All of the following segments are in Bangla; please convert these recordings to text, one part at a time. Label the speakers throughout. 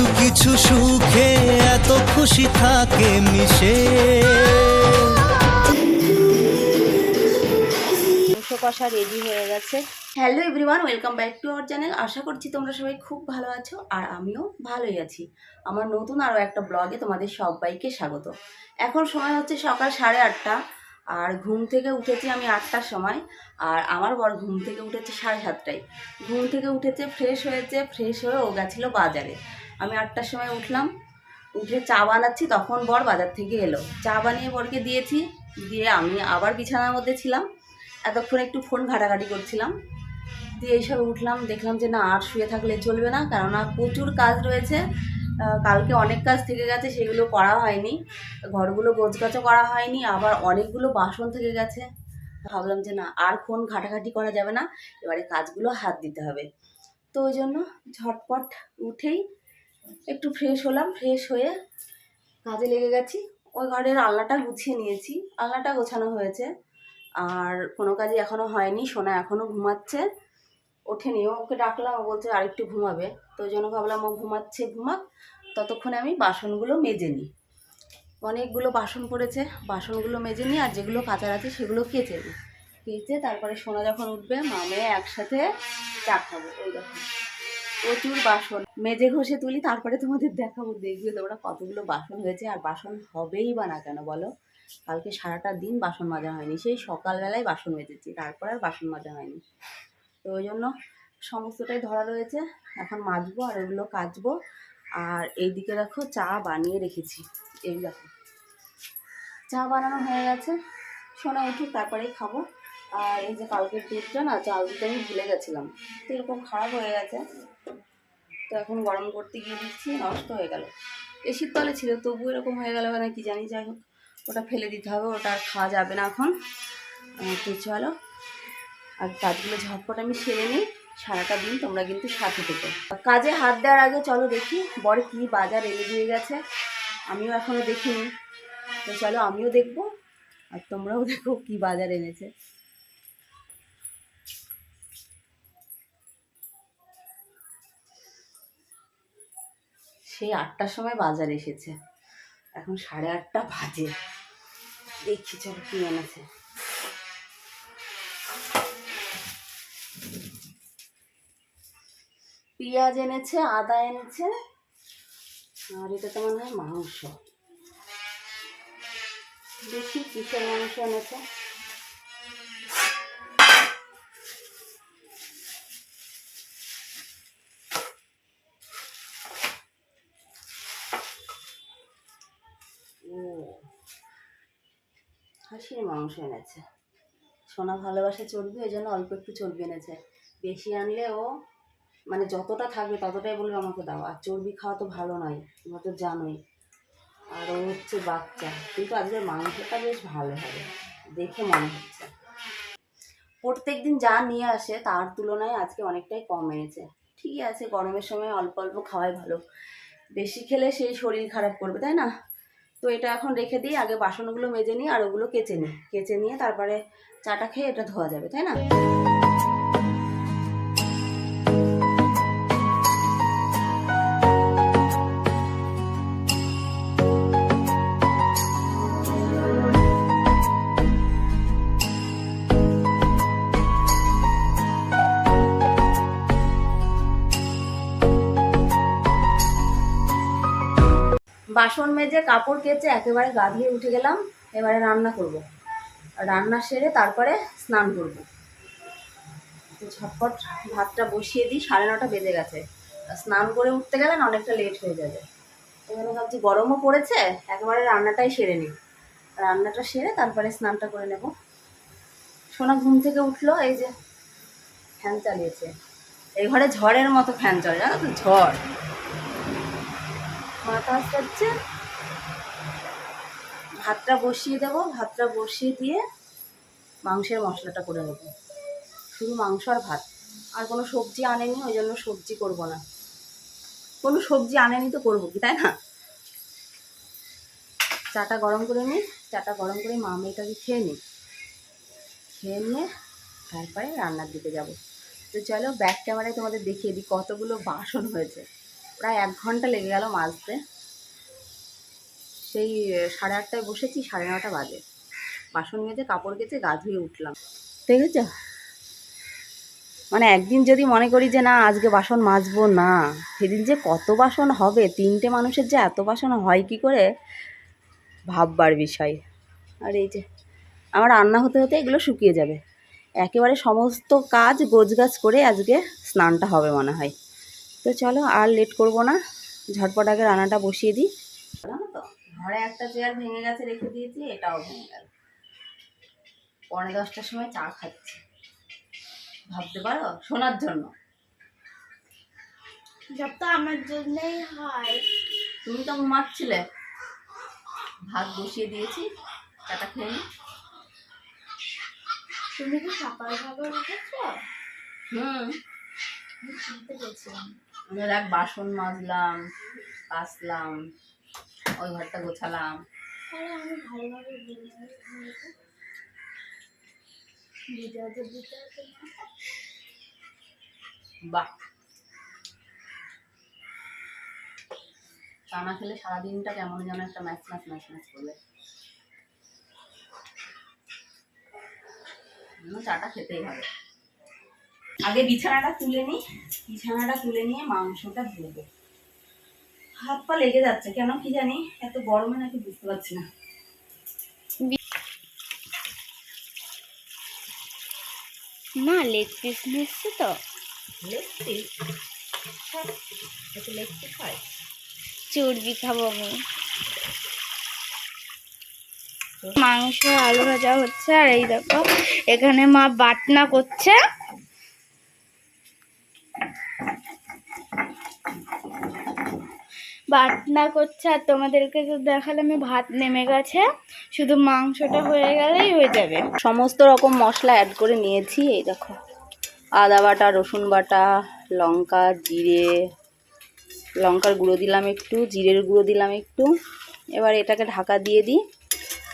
Speaker 1: কিছু কিছু সুখে এত খুশি থাকে মিশে।
Speaker 2: কষা রেডি হয়ে গেছে। Hello everyone welcome back to our channel. আশা করছি তোমরা সবাই খুব ভালো আছো আর আমিও ভালোই আছি। আমার নতুন আরও একটা ব্লগে তোমাদের সবাইকে স্বাগত। এখন সময় হচ্ছে সকাল সাড়ে আটটা আর ঘুম থেকে উঠেছি আমি আটটার সময় আর আমার বর ঘুম থেকে উঠেছে সাড়ে সাতটায়। ঘুম থেকে উঠেছে ফ্রেশ হয়েছে ফ্রেশ হয়ে ও গেছিল বাজারে। আমি আটটার সময় উঠলাম, উঠে চা বানাচ্ছি, তখন বর বাজার থেকে এলো। চা বানিয়ে বরকে দিয়েছি, দিয়ে আমি আবার বিছানার মধ্যে ছিলাম, এতক্ষণ একটু ফোন ঘাটাঘাটি করছিলাম। দিয়ে এইসব উঠলাম, দেখলাম যে না, আর শুয়ে থাকলে চলবে না, কেননা প্রচুর কাজ রয়েছে কালকে অনেক কাজ থেকে গেছে, সেগুলো করা হয়নি। ঘরগুলো গোছগাছও করা হয়নি, আবার অনেকগুলো বাসন থেকে গেছে। ভাবলাম যে না, আর ফোন ঘাটাঘাটি করা যাবে না, এবারে কাজগুলো হাত দিতে হবে। তো ওই জন্য ঝটপট উঠেই একটু ফ্রেশ হলাম ফ্রেশ হয়ে কাজে লেগে গেছি। ওই ঘরের আলনাটা গুছিয়ে নিয়েছি। আলনাটা গোছানো হয়েছে। আর কোনো কাজই এখনও হয়নি, সোনা এখনও ঘুমাচ্ছে। ওঠেনি, ওকে ডাকলাম, ও বলছে আরেকটু ঘুমাবে। তো ওই জন্য ভাবলাম ও ঘুমাচ্ছে, ঘুমাক। ততক্ষণে আমি বাসনগুলো মেজে নিই। অনেকগুলো বাসন পড়েছে, বাসনগুলো মেজে নিই, আর যেগুলো কাঁচার আছে সেগুলো কেচে নিই। কেচে তারপরে সোনা যখন উঠবে, মামে একসাথে চা খাব। ওই দেখো। প্রচুর বাসন। মেজে ঘষে তুলি, তারপরে তোমাদের দেখাবো, দেখবে তোমরা কতগুলো বাসন হয়েছে আর বাসন হবেই বা না কেন বলো? কালকে সারাটা দিন বাসন মাজা হয়নি, সেই সকালবেলায় বাসন মেজেছি, তারপর আর বাসন মাজা হয়নি। তো ওই জন্য সমস্তটাই ধরা রয়েছে, এখন মাজবো আর ওগুলো কাচবো। আর এইদিকে দেখো চা বানিয়ে রেখেছি, এই দেখো। চা বানানো হয়ে গেছে, সোনা উঠুক, তারপরেই খাব। আর এই যে কালকের দুধটা না, চাল দিতে আমি ভুলে গেছিলাম, তো এরকম খারাপ হয়ে গেছে। তো এখন গরম করতে গিয়ে দিচ্ছি নষ্ট হয়ে গেল। এসির তলে ছিল তবু এরকম হয়ে গেল মানে কি জানি, যাই হোক, ওটা ফেলে দিতে হবে, ওটা আর খাওয়া যাবে না এখন। তো চলো, আর কাজগুলো ঝটপট আমি সেরে নিই, সারাটা দিন তোমরা কিন্তু সাথে থেকো। কাজে হাত দেওয়ার আগে চলো দেখি বড় কি বাজার এনে দিয়ে গেছে, আমিও এখনও দেখিনি। তো চলো আমিও দেখব, আর তোমরাও দেখো কি বাজার এনেছে। সেই আটটার সময় বাজার এসেছে। এখন সাড়ে আটটা বাজে। দেখছি চলো কি এনেছে। পেঁয়াজ এনেছে, আদা এনেছে, আর এটা তো মনে হয় মাংস। দেখি কিসের মাংস এনেছে। হাসির মাংস এনেছে। সোনা ভালোবাসে চর্বি, ওই জন্য অল্প একটু চর্বি এনেছে। বেশি আনলে ও মানে যতটা থাকবে ততটাই বলবে আমাকে দাও। আর চর্বি খাওয়া তো ভালো নয়, তোমরা তো জানোই। আর ও হচ্ছে বাচ্চা, কিন্তু আজকে মাংসটা বেশ ভালো হবে। দেখে মনে হচ্ছে। প্রত্যেক দিন যা নিয়ে আসে তার তুলনায় আজকে অনেকটাই কম এনেছে। ঠিকই আছে, গরমের সময় অল্প অল্প খাওয়াই ভালো। বেশি খেলে সেই শরীর খারাপ করবে, তাই না? তো এটা এখন রেখে দিই, আগে বাসনগুলো মেজে নিই আর ওগুলো কেচে নিই। কেচে নিয়ে তারপরে চাটা খেয়ে এটা ধোয়া যাবে, তাই না? বাসন মেজে কাপড় কেচে একেবারে গা ধুয়ে উঠে গেলাম, এবারে রান্না করব। রান্না সেরে তারপরে স্নান করব। ঝটপট ভাতটা বসিয়ে দিই, সাড়ে নটা বেজে গেছে। স্নান করে উঠতে গেলে না অনেকটা লেট হয়ে যাবে। এখানে ভাবছি গরমও পড়েছে, একেবারে রান্নাটাই সেরে নিই। রান্নাটা সেরে তারপরে স্নানটা করে নেব। সোনা ঘুম থেকে উঠল, এই যে ফ্যান চালিয়েছে। এই ঘরে ঝড়ের মতো ফ্যান চলে, জানো তো? ঝড়। মাথা আসছে ভাতটা বসিয়ে দেব, ভাতটা বসিয়ে দিয়ে মাংসের মশলাটা করে নেব। শুধু মাংস আর ভাত। আর কোনো সবজি আনেনি, ওই জন্য সবজি করব না। কোনো সবজি আনেনি তো করব কি, তাই না? চাটা গরম করে নিই, চাটা গরম করে মা মেয়েটাকে খেয়ে নিই। খেয়ে নিয়ে তারপরে রান্নার দিকে যাব। তো চলো ব্যাক ক্যামেরায় তোমাদের দেখিয়ে দিই কতগুলো বাসন হয়েছে। প্রায় এক ঘণ্টা লেগে গেল মাজতে। সেই সাড়ে আটটায় বসেছি, সাড়ে নটা বাজে। বাসন মেজে কাপড় কেচে গা ধুয়ে উঠলাম। দেখেছ? মানে একদিন যদি মনে করি যে, না, আজকে বাসন মাজবো না। সেদিন যে কত বাসন হবে, তিনটে মানুষের যে এত বাসন হয় কি করে? ভাববার বিষয়। আর এই যে, আমার রান্না হতে হতে এগুলো শুকিয়ে যাবে। একেবারে সমস্ত কাজ গোছগাছ করে আজকে স্নানটা হবে মনে হয়। তো চলো আর লেট করব না। ঝটপট আগে রান্নাটা বসিয়ে দিই। তো ঘরে একটা চেয়ার ভেঙে গেছে রেখে দিয়েছি এটাও ভেঙে গেল। পনেরো দশটার সময় চা খাচ্ছি। ভাবতে পারো? শোনার জন্য।
Speaker 3: সব তো আমার জন্যই হয়।
Speaker 2: তুমি তো ঘুমাচ্ছিলে। ভাত বসিয়ে দিয়েছি চাটা খেয়ে নি।
Speaker 3: তুমি কি সকাল সকাল উঠেছো?
Speaker 2: হুম।
Speaker 3: শুনতে পেয়েছিলাম
Speaker 2: এক বাসন মাজলাম কাচলাম ওই ঘরটা গোছালাম। বাহ চা না। খেলে সারাদিনটা কেমন যেন একটা ম্যাচ ম্যাচ ম্যাচ ম্যাচ করবে। চাটা খেতেই হবে। আগে বিছানাটা তুলে নিই বিছানাটা তুলে নিয়ে মাংসটা ধুবো। হাত পা লেগে যাচ্ছে কেন কি জানি? এত গরমে নাকি বুঝতে পারছি না।
Speaker 3: মা লেগ পিস এসছে তো।
Speaker 2: Leg piece? লেগ পিস হয়।
Speaker 3: চর্বি খাব আমি। মাংস আলু ভাজা হচ্ছে আর এই দেখো এখানে মা বাটনা করছে। বাটনা করছে, আর তোমাদেরকে তো দেখালে আমি ভাত নেমে গেছে। শুধু মাংসটা হয়ে গেলেই হয়ে যাবে।
Speaker 2: সমস্ত রকম মশলা অ্যাড করে নিয়েছি, এই দেখো। আদা বাটা, রসুন বাটা, লঙ্কা, জিরে, লঙ্কার গুঁড়ো দিলাম একটু, জিরের গুঁড়ো দিলাম একটু। এবার এটাকে ঢাকা দিয়ে দিই,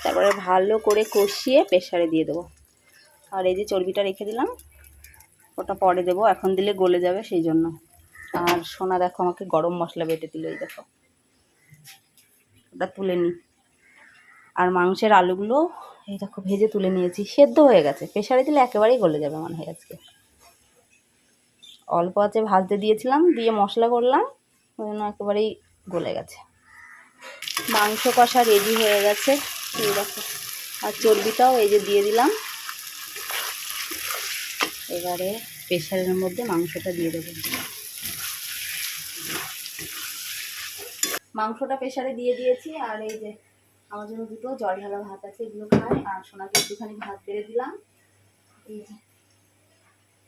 Speaker 2: তারপরে ভালো করে কষিয়ে প্রেশারে দিয়ে দেবো। আর এই যে চর্বিটা রেখে দিলাম, ওটা পরে দেবো, এখন দিলে গলে যাবে সেই জন্য। আর সোনা দেখো, আমাকে গরম মশলা বেটে দিল, এই দেখো। ওটা তুলে নিই আর মাংসের আলুগুলো, এই দেখো, ভেজে তুলে নিয়েছি। সেদ্ধ হয়ে গেছে। প্রেশারে দিলে একেবারেই গলে যাবে মনে হয় আজকে। অল্প আছে, ভাজতে দিয়েছিলাম, দিয়ে মশলা করলাম ওই জন্য একেবারেই গলে গেছে। মাংস কষা রেডি হয়ে গেছে, এই দেখো। আর চর্বিটাও এই যে দিয়ে দিলাম। এবারে প্রেশারের মধ্যে মাংসটা দিয়ে দেবো। মাংসটা প্রেশারে দিয়ে দিয়েছি আর এই যে আমার জন্য দুটো জল ঢালা ভাত আছে এগুলো খাই। আর সোনাকে একটুখানি ভাত বেড়ে দিলাম। এই যে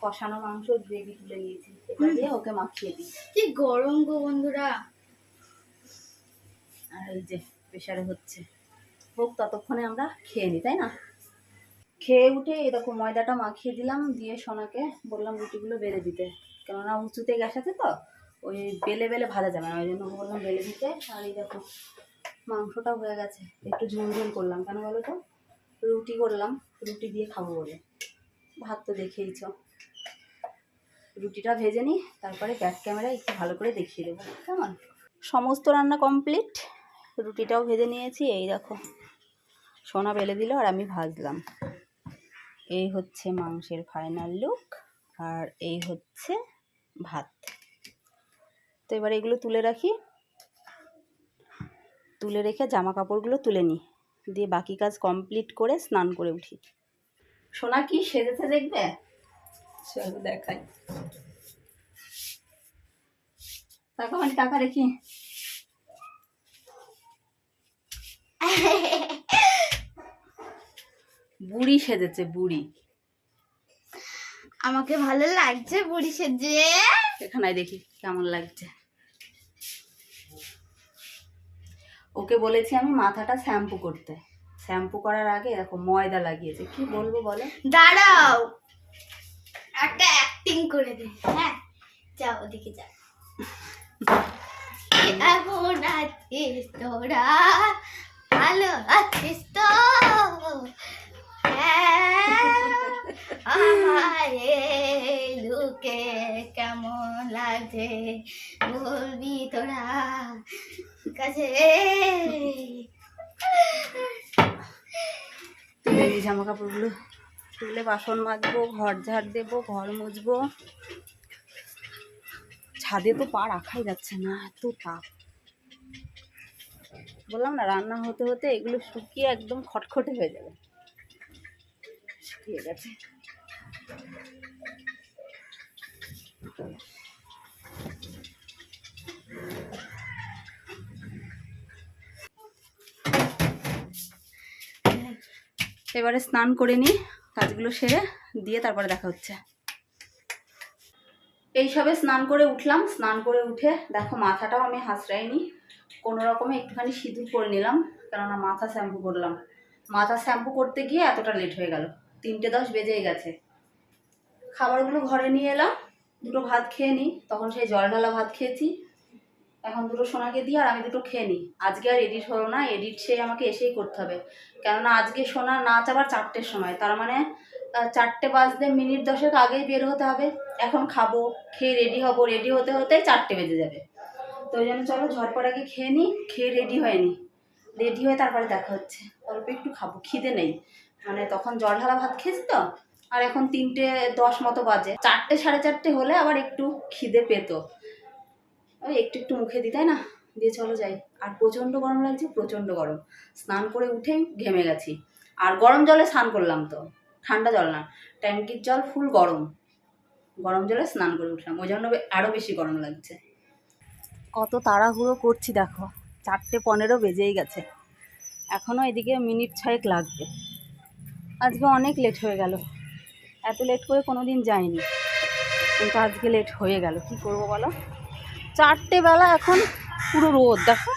Speaker 2: কষানো মাংস গ্রেভি তুলে নিয়েছি। এটা দিয়ে ওকে মাখিয়ে দিই।
Speaker 3: কি গরম গো বন্ধুরা।
Speaker 2: আর এই যে প্রেশারে হচ্ছে। হোক ততক্ষণে আমরা খেয়ে নিই তাই না? খেয়ে উঠে এরকম ময়দাটা মাখিয়ে দিলাম দিয়ে সোনাকে বললাম রুটিগুলো বেড়ে দিতে। কেননা উঁচুতে গ্যাস আছে তো ওই বেলে বেলে ভাজা যাবে না ওই জন্য বললাম বেলে দিতে। আর এই দেখো, মাংসটাও হয়ে গেছে। একটু ঝোল ঝোল করলাম, কেন বলো তো? রুটি করলাম, রুটি দিয়ে খাব বলে। ভাত তো দেখেইছ। রুটিটা ভেজে নিই, তারপরে ব্যাক ক্যামেরায় একটু ভালো করে দেখিয়ে দেবো, কেমন? সমস্ত রান্না কমপ্লিট রুটিটাও ভেজে নিয়েছি, এই দেখো। সোনা বেলে দিল আর আমি ভাজলাম। এই হচ্ছে মাংসের ফাইনাল লুক আর এই হচ্ছে ভাত। তো এবার এগুলো তুলে রাখি। তুলে রেখে জামা কাপড়গুলো তুলে নিই। দিয়ে বাকি কাজ কমপ্লিট করে স্নান করে উঠি। সোনা কি সেজেছে দেখবে? চলো দেখাই। টাকা মানে টাকা রেখি। বুড়ি সেজেছে বুড়ি।
Speaker 3: আমাকে ভালো লাগছে বুড়ি সেজে।
Speaker 2: এখানে দেখি কেমন লাগছে। ওকে বলেছি আমি মাথাটা শ্যাম্পু করতে। শ্যাম্পু করার আগে দেখো ময়দা লাগিয়েছে। কি বলব বলো?
Speaker 3: দাঁড়াও। একটা অ্যাক্টিং করে দে হ্যাঁ? যাও ওদিকে যা কেমন আছিস তোরা? ভালো আছিস তো? হ্যাঁ? এই লুকে কেমন বলবি তোরা কাছে?
Speaker 2: জামা কাপড়গুলো তুলে বাসন মাজবো, ঘর ঝাড় দেবো, ঘর মুছবো। ছাদে তো পা রাখাই যাচ্ছে না, এত তাপ। বললাম না, রান্না হতে হতে এগুলো শুকিয়ে একদম খটখটে হয়ে যাবে। শুকিয়ে গেছে। এবারে স্নান করে নিই কাজগুলো সেরে দিয়ে তারপরে দেখা হচ্ছে। এইসবে স্নান করে উঠলাম। স্নান করে উঠে দেখো মাথাটাও আমি হাসড়াইনি কোনো রকমে একটুখানি সিঁদুর করে নিলাম, কেননা মাথা শ্যাম্পু করলাম। মাথা শ্যাম্পু করতে গিয়ে এতটা লেট হয়ে গেল। তিনটে দশ বেজেই গেছে। খাবারগুলো ঘরে নিয়ে এলাম, দুটো ভাত খেয়ে নিই, তখন সেই জল ঢালা ভাত খেয়েছি। এখন দুটো সোনাকে দিই আর আমি দুটো খেয়ে নিই। আজকে আর এডিট হলো না এডিট সেই আমাকে এসেই করতে হবে। কেননা আজকে সোনা নাচ আবার চারটের সময়, তার মানে চারটে বাজতে মিনিট দশেক আগেই বের হতে হবে। এখন খাব, খেয়ে রেডি হব রেডি হতে হতে চারটে বেজে যাবে। তো ওই জন্য চলো ঝটপট আগে খেয়ে নিই, খেয়ে রেডি হয়ে নিই। রেডি হয়ে তারপরে দেখা হচ্ছে। অল্প একটু খাব, খিদে নেই। মানে তখন জল ঢালা ভাত খেয়েছি তো, আর এখন তিনটে দশ মতো বাজে। চারটে, সাড়ে চারটে হলে আবার একটু খিদে পেতো। ওই একটু একটু মুখে দিই, তাই না? দিয়ে চলো যাই। আর প্রচণ্ড গরম লাগছে, প্রচণ্ড গরম। স্নান করে উঠেই ঘেমে গেছি। আর গরম জলে স্নান করলাম তো, ঠান্ডা জল না, ট্যাঙ্কির জল ফুল গরম। গরম জলে স্নান করে উঠলাম, ওই জন্য আরও বেশি গরম লাগছে। কত তাড়াহুড়ো করছি, দেখো। চারটে পনেরো বেজেই গেছে। এখনও এদিকে মিনিট ছয়েক লাগবে। আজকে অনেক লেট হয়ে গেল। এত লেট করে কোনো দিন যায়নি কিন্তু আজকে লেট হয়ে গেল। কি করব বলো? চারটে বেলা এখন পুরো রোদ, দেখো।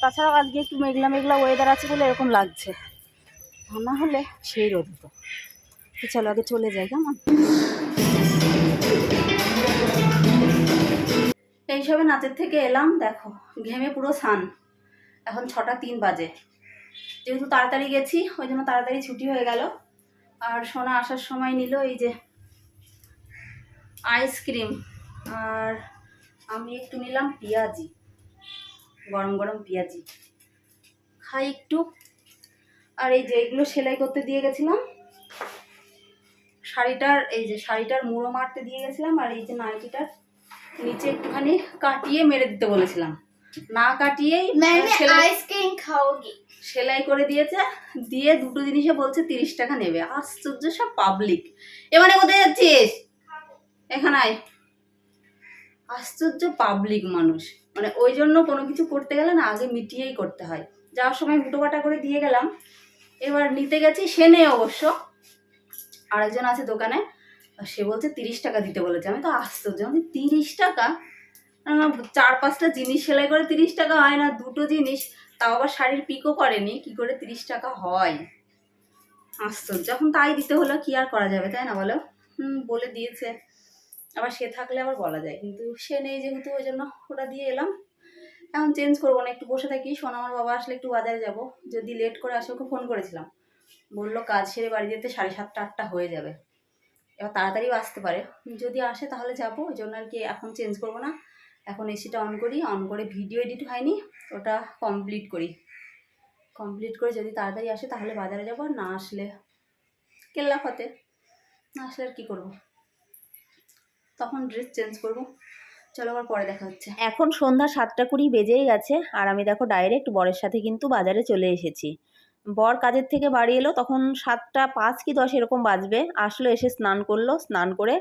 Speaker 2: তাছাড়াও আজকে একটু মেঘলা মেঘলা ওয়েদার আছে বলে এরকম লাগছে। না হলে সেই রোদ তো। চলো আগে চলে যাই, কেমন? এইসবে নাচের থেকে এলাম, দেখো, ঘেমে পুরো সান এখন ছটা তিন বাজে। যেহেতু তাড়াতাড়ি গেছি ওই জন্য তাড়াতাড়ি ছুটি হয়ে গেল। আর সোনা আসার সময় নিল এই যে আইসক্রিম আর আমি একটু নিলাম পেঁয়াজি গরম গরম পেঁয়াজি। খাই একটু। আর এই যে এগুলো সেলাই করতে দিয়ে গেছিলাম। শাড়িটার এই যে শাড়িটার মুড়ো মারতে দিয়ে গেছিলাম আর এই যে নাইটিটার নিচে একটুখানি কাটিয়ে মেরে দিতে বলেছিলাম। না কাটিয়েই
Speaker 3: আইসক্রিম খাওগি।
Speaker 2: সেলাই করে দিয়েছে, দিয়ে দুটো জিনিসে বলছে তিরিশ টাকা নেবে। আশ্চর্য, সব পাবলিক এবারে কোথায় যাচ্ছিস? এখানে আশ্চর্য পাবলিক মানুষ। মানে ওই জন্য কোনো কিছু করতে গেলে না, আগে মিটিয়েই করতে হয়। যাওয়ার সময় হুটোপাটা করে দিয়ে গেলাম। এবার নিতে গেছি সে নেই অবশ্য। আরেকজন আছে দোকানে সে বলছে তিরিশ টাকা দিতে বলেছে। আমি তো আশ্চর্য, আমি তিরিশ টাকা? চার পাঁচটা জিনিস সেলাই করে তিরিশ টাকা হয় না, দুটো জিনিস। তাও আবার শাড়ির পিকও করেনি, কি করে তিরিশ টাকা হয়? আশ্চর্য যখন তাই দিতে হলো, কি আর করা যাবে, তাই না বলো? হুম, বলে দিয়েছে। আবার সে থাকলে আবার বলা যায়, কিন্তু সে নেই যেহেতু, ওই জন্য ওটা দিয়ে এলাম। এখন চেঞ্জ করব না, একটু বসে থাকি শোনা আমার বাবা আসলে একটু বাজারে যাব। যদি লেট করে আসে, ওকে ফোন করেছিলাম। বলল, কাজ সেরে বাড়ি যেতে সাড়ে সাতটা, আটটা হয়ে যাবে। এবার তাড়াতাড়িও আসতে পারে। যদি আসে তাহলে যাব, ওই জন্য আর কি এখন চেঞ্জ করব না। এখন এসিটা অন করি অন করে ভিডিও এডিট হয়নি, ওটা কমপ্লিট করি। কমপ্লিট করে যদি তাড়াতাড়ি আসে, তাহলে বাজারে যাব না আসলে কেল্লা ফতে। না আসলে আর কী করব? তখন ড্রেস চেঞ্জ করব। চলো আবার পরে দেখা হচ্ছে। এখন সন্ধ্যা সাতটা কুড়ি বেজেই গেছে, আর আমি দেখো ডাইরেক্ট বরের সাথে কিন্তু বাজারে চলে এসেছি। বর কাজের থেকে বাড়ি এলো, তখন সাতটা পাঁচ কি দশ এরকম বাজবে। আসলো, এসে স্নান করল, স্নান করে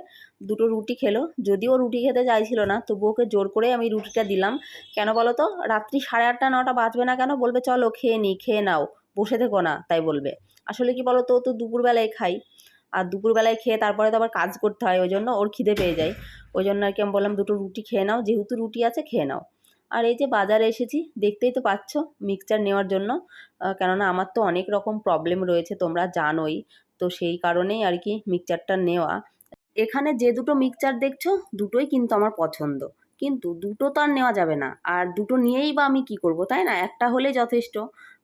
Speaker 2: দুটো রুটি খেলো। যদিও রুটি খেতে চাইছিল না, তবু ওকে জোর করে আমি রুটিটা দিলাম। কেন বলো তো, রাত্রি সাড়ে আটটা, নটা বাজবে না কেন? বলবে, চলো, খেয়ে নি, খেয়ে নাও। বসে থেকো না, তাই বলবে। আসলে কি বলো তো তো দুপুরবেলায় খাই আর দুপুরবেলায় খেয়ে তারপরে তো আবার কাজ করতে হয়, ওই জন্য ওর খিদে পেয়ে যায়। ওই জন্য আর কি আমি বললাম, দুটো রুটি খেয়ে নাও, যেহেতু রুটি আছে, খেয়ে নাও। আর এই যে বাজারে এসেছি, দেখতেই তো পাচ্ছ মিক্সচার নেওয়ার জন্য। কেননা আমার তো অনেক রকম প্রবলেম রয়েছে, তোমরা জানোই। তো সেই কারণেই আর কি মিক্সচারটা নেওয়া। এখানে যে দুটো মিক্সচার দেখছ, দুটোই কিন্তু আমার পছন্দ। কিন্তু দুটো তো আর নেওয়া যাবে না। আর দুটো নিয়েই বা আমি কি করব, তাই না? একটা হলে যথেষ্ট।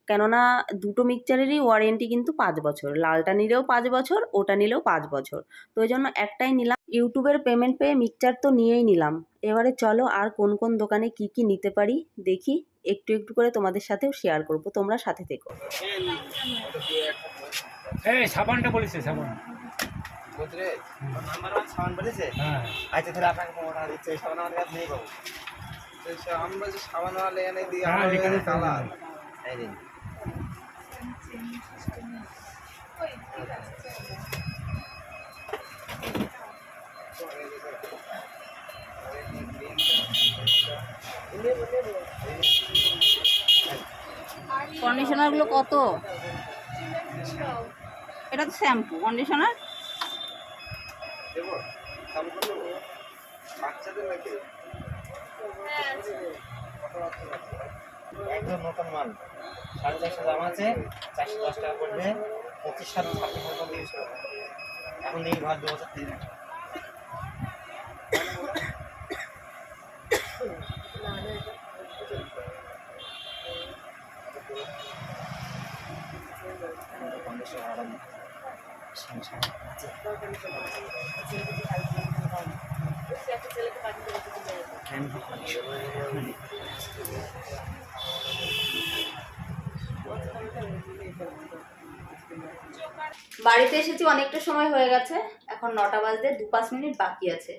Speaker 2: কেননা দুটো মিক্সচারেরই ওয়ারেন্টি কিন্তু পাঁচ বছর। লালটা নিলেও পাঁচ বছর ওটা নিলেও পাঁচ বছর। তো ওই জন্য একটাই নিলাম। ইউটিউবের পেমেন্ট পেয়ে মিক্সচার তো নিয়েই নিলাম। এবারে চলো আর কোন কোন দোকানে কি কি নিতে পারি দেখি। একটু একটু করে তোমাদের সাথেও শেয়ার করব। তোমরা সাথে থেকো।
Speaker 4: এই সাবানটা বলেছে সাবান।
Speaker 5: গোদরেজ নাম্বার ওয়ান সাবান বলেছে?
Speaker 4: হ্যাঁ।
Speaker 5: আচ্ছা তাহলে আপনাকে দিচ্ছে সাবান আমাদের কাছে নেই বাবু। আমরা যে সাবানওয়ালা এনে দিই কালার। এই নিন।
Speaker 2: কন্ডিশনারগুলো কত? এটা তো শ্যাম্পু কন্ডিশনার?
Speaker 5: বাচ্চাদের একদম নতুন মাল। সাড়ে চারশো দাম আছে, চারশো দশ টাকা পড়বে, পঁচিশ সাত ছাব্বিশ পর্যন্ত ইউজ করবে এখন এই ভাত দু বছর তিন
Speaker 2: বাড়িতে এসেছি, অনেকটা সময় হয়ে গেছে। এখন নটা বাজতে দু পাঁচ মিনিট বাকি আছে।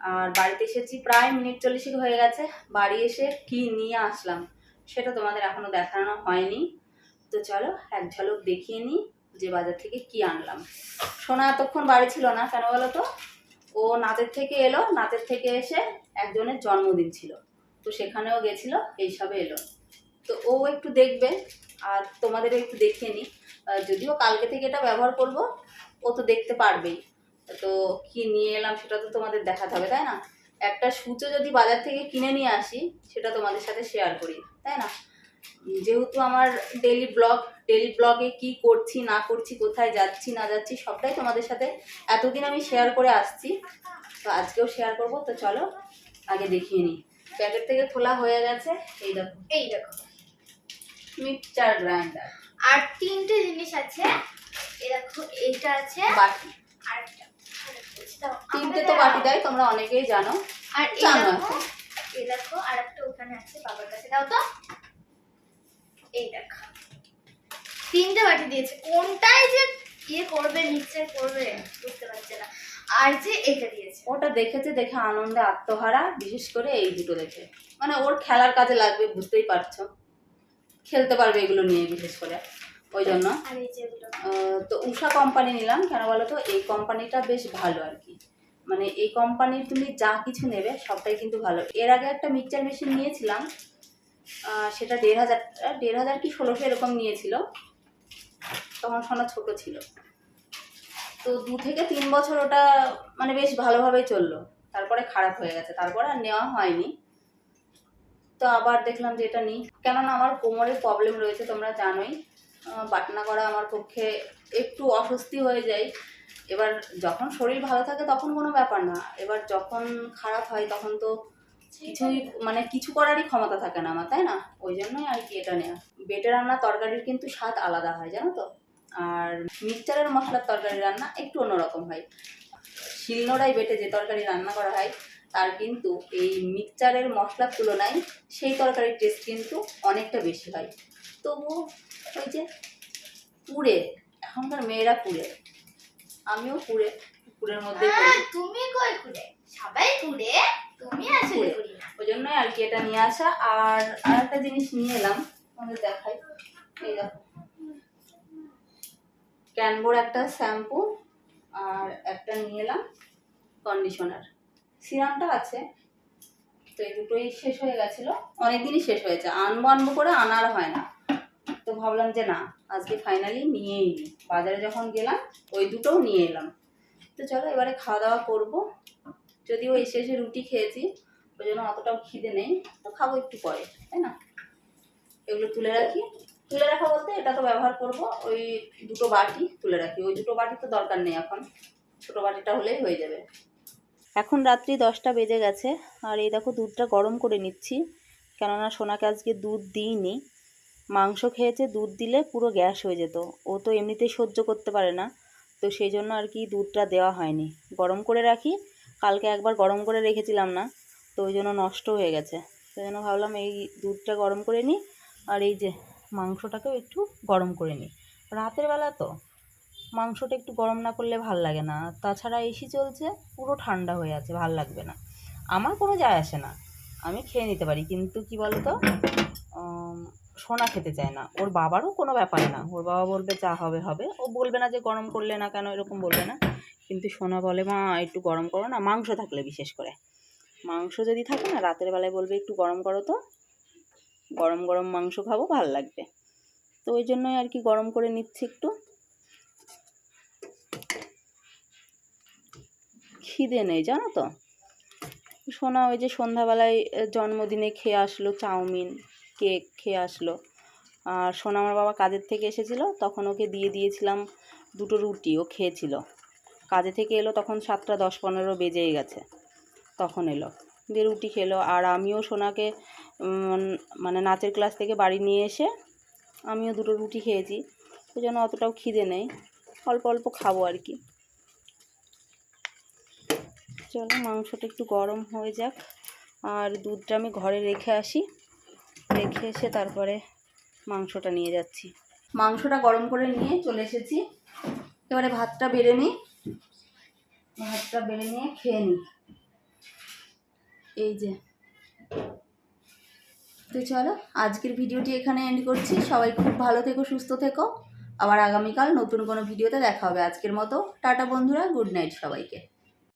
Speaker 2: আর বাড়িতে এসেছি প্রায় মিনিট চল্লিশেক হয়ে গেছে। বাড়ি এসে কি নিয়ে আসলাম, সেটা তোমাদের এখনও দেখানো হয়নি। তো চলো, এক ঝলক দেখিয়ে নিই যে বাজার থেকে কি আনলাম। সোনা এতক্ষণ বাড়ি ছিল না, কেন বলো তো? ও নাচের থেকে এলো নাচের থেকে এসে একজনের জন্মদিন ছিল। তো সেখানেও গেছিল, এইসবে এলো। তো ও একটু দেখবে, আর তোমাদেরও একটু দেখিয়ে নিই যদিও কালকে থেকে এটা ব্যবহার করব ও তো দেখতে পারবেই। তো কি নিয়ে এলাম সেটা তো তোমাদের দেখাতে হবে তাই না? একটা সূচো যদি বাজার থেকে কিনে নিয়ে আসি সেটা তোমাদের সাথে শেয়ার করি তাই না? যেহেতু আমার ডেলি ব্লগ ডেলি ব্লগে কি করছি না করছি কোথায় যাচ্ছি না যাচ্ছি সবটাই তোমাদের সাথে এতদিন আমি শেয়ার করে আসছি। তো আজকেও শেয়ার করব তো চলো আগে দেখিয়ে নিই। প্যাকেট থেকে খোলা হয়ে গেছে এই দেখো।
Speaker 3: এই দেখো।
Speaker 2: Mixture grinder.
Speaker 3: আর তিনটে জিনিস আছে। দেখো এইটা আছে
Speaker 2: বাটি।
Speaker 3: আরেকটা
Speaker 2: তিনটে তো বাটি দেয় তোমরা অনেকেই জানো।
Speaker 3: আর
Speaker 2: জানো
Speaker 3: এই দেখো আর একটা ওখানে আছে বাবার কাছে। দাও তো। এই দেখো। তিনটে বাটি দিয়েছে। কোনটাই যে ইয়ে করবে নিচে করবে বুঝতে পারছে না। আর যে এটা দিয়েছে।
Speaker 2: ওটা দেখেছে দেখে আনন্দে আত্মহারা বিশেষ করে এই দুটো দেখে। মানে ওর খেলার কাজে লাগবে বুঝতেই পারছ। খেলতে পারবে এগুলো নিয়ে বিশেষ করে ওই জন্য। তো উষা কোম্পানি নিলাম কেন বলো তো? এই কোম্পানিটা বেশ ভালো আর কি। মানে এই কোম্পানির তুমি যা কিছু নেবে সবটাই কিন্তু ভালো। এর আগে একটা মিক্সচার মেশিন নিয়েছিলাম সেটা দেড় হাজার দেড় হাজার কি ষোলোশো এরকম নিয়েছিল। তখন সোনা ছোট ছিল। তো দু থেকে তিন বছর ওটা মানে বেশ ভালোভাবেই চলল। তারপরে খারাপ হয়ে গেছে। তারপরে আর নেওয়া হয়নি। তো আবার দেখলাম যে এটা নিই। কেননা আমার কোমরের প্রবলেম রয়েছে, তোমরা জানোই। বাটনা করা আমার পক্ষে একটু অস্বস্তি হয়ে যায়। এবার যখন শরীর ভালো থাকে তখন কোনো ব্যাপার না। এবার যখন খারাপ হয় তখন তো কিছুই মানে কিছু করারই ক্ষমতা থাকে না আমার, তাই না? ওই জন্যই আর কি এটা নেওয়া বেটে রান্না তরকারির কিন্তু স্বাদ আলাদা হয়, জানো তো? আর মিক্সচারের মশলার তরকারি রান্না একটু অন্যরকম হয়। শিলনোড়ায় বেটে যে তরকারি রান্না করা হয় তার কিন্তু এই মিক্সচারের মশলার তুলনায় সেই তরকারির টেস্ট কিন্তু অনেকটা বেশি হয়। তবু ওই যে পুড়ে এখনকার মেয়েরা পুড়ে আমিও পুড়ে পুরের মধ্যে
Speaker 3: হ্যাঁ, তুমি কই কুড়ে সবাই কুড়ে তুমি আসলে
Speaker 2: কুড়ে। ওই জন্যই আর কি এটা নিয়ে আসা। আর আর একটা জিনিস নিয়ে এলাম তোমাদের দেখাই। এই দেখো। ক্যানবোর একটা শ্যাম্পু আর একটা নিয়ে এলাম কন্ডিশনার সিরামটা আছে। তো এই দুটোই শেষ হয়ে গেছিল। অনেকদিনই শেষ হয়েছে। আনব আনব করে আনার হয় না। তো ভাবলাম যে না, আজকে ফাইনালি নিয়েই নিই বাজারে যখন গেলাম, ওই দুটোও নিয়ে এলাম। তো চলো, এবারে খাওয়া দাওয়া করব। যদিও এসে এসে রুটি খেয়েছি, ওই জন্য অতটাও খিদে নেই। তো খাব একটু পরে, তাই না? এগুলো তুলে রাখি। তুলে রাখা বলতে এটা তো ব্যবহার করব, ওই দুটো বাটি তুলে রাখি। ওই দুটো বাটি তো দরকার নেই এখন। ছোটো বাটিটা হলেই হয়ে যাবে। এখন রাত্রি দশটা বেজে গেছে, আর এই দেখো দুধটা গরম করে নিচ্ছি। কেননা সোনাকে আজকে দুধ দিইনি। মাংস খেয়েছে, দুধ দিলে পুরো গ্যাস হয়ে যেত। ও তো এমনিতেই সহ্য করতে পারে না, তো সেই জন্য আর কি দুধটা দেওয়া হয়নি। গরম করে রাখি, কালকে একবার গরম করে রেখেছিলাম না, তো ওই জন্য নষ্ট হয়ে গেছে। সেই জন্য ভাবলাম এই দুধটা গরম করে নিই, আর এই যে মাংসটাকেও একটু গরম করে নিই। রাতের বেলা তো মাংসটা একটু গরম না করলে ভালো লাগে না। তাছাড়া এসি চলছে, পুরো ঠান্ডা হয়ে আছে, ভালো লাগবে না। আমার কোনো যায় আসে না। আমি খেয়ে নিতে পারি, কিন্তু কি বলতো সোনা খেতে চায় না। ওর বাবারও কোনো ব্যাপার না। ওর বাবা বলবে, যা হবে হবে। ও বলবে না যে, গরম করলে না কেন? এরকম বলবে না। কিন্তু সোনা বলে, মা, একটু গরম করো না। মাংস থাকলে বিশেষ করে। মাংস যদি থাকে না, রাতের বেলায় বলবে, একটু গরম করো তো। গরম গরম মাংস খাব, ভালো লাগবে। তো ওই জন্যই আর কি গরম করে নিচ্ছি একটু। খিদে নেই, জানো তো? সোনা ওই যে সন্ধ্যাবেলায় জন্মদিনে খেয়ে আসলো চাউমিন, কেক খেয়ে আসলো। আর সোনা আমার বাবা কাজের থেকে এসেছিল, তখন ওকে দিয়ে দিয়েছিলাম দুটো রুটি, ও খেয়েছিল। কাজে থেকে এলো তখন সাতটা দশ পনেরো বেজেই গেছে, তখন এলো। দিয়ে রুটি খেলো, আর আমিও সোনাকে মানে নাচের ক্লাস থেকে বাড়ি নিয়ে এসে আমিও দুটো রুটি খেয়েছি। ওই জন্য অতটাও খিদে নেই, অল্প অল্প খাব আর কি। চলো, মাংসটা একটু গরম হয়ে যাক। আর দুধটা আমি ঘরে রেখে আসি। রেখে এসে তারপরে মাংসটা নিয়ে যাচ্ছি। মাংসটা গরম করে নিয়ে চলে এসেছি। এবারে ভাতটা বেড়ে নিই। ভাতটা বেড়ে নিয়ে খেয়ে নিই। এই যে। তো চলো, আজকের ভিডিওটি এখানে এন্ড করছি। সবাই খুব ভালো থেকো, সুস্থ থেকো। আবার আগামীকাল নতুন কোনো ভিডিওতে দেখা হবে। আজকের মতো টাটা বন্ধুরা, গুড নাইট সবাইকে।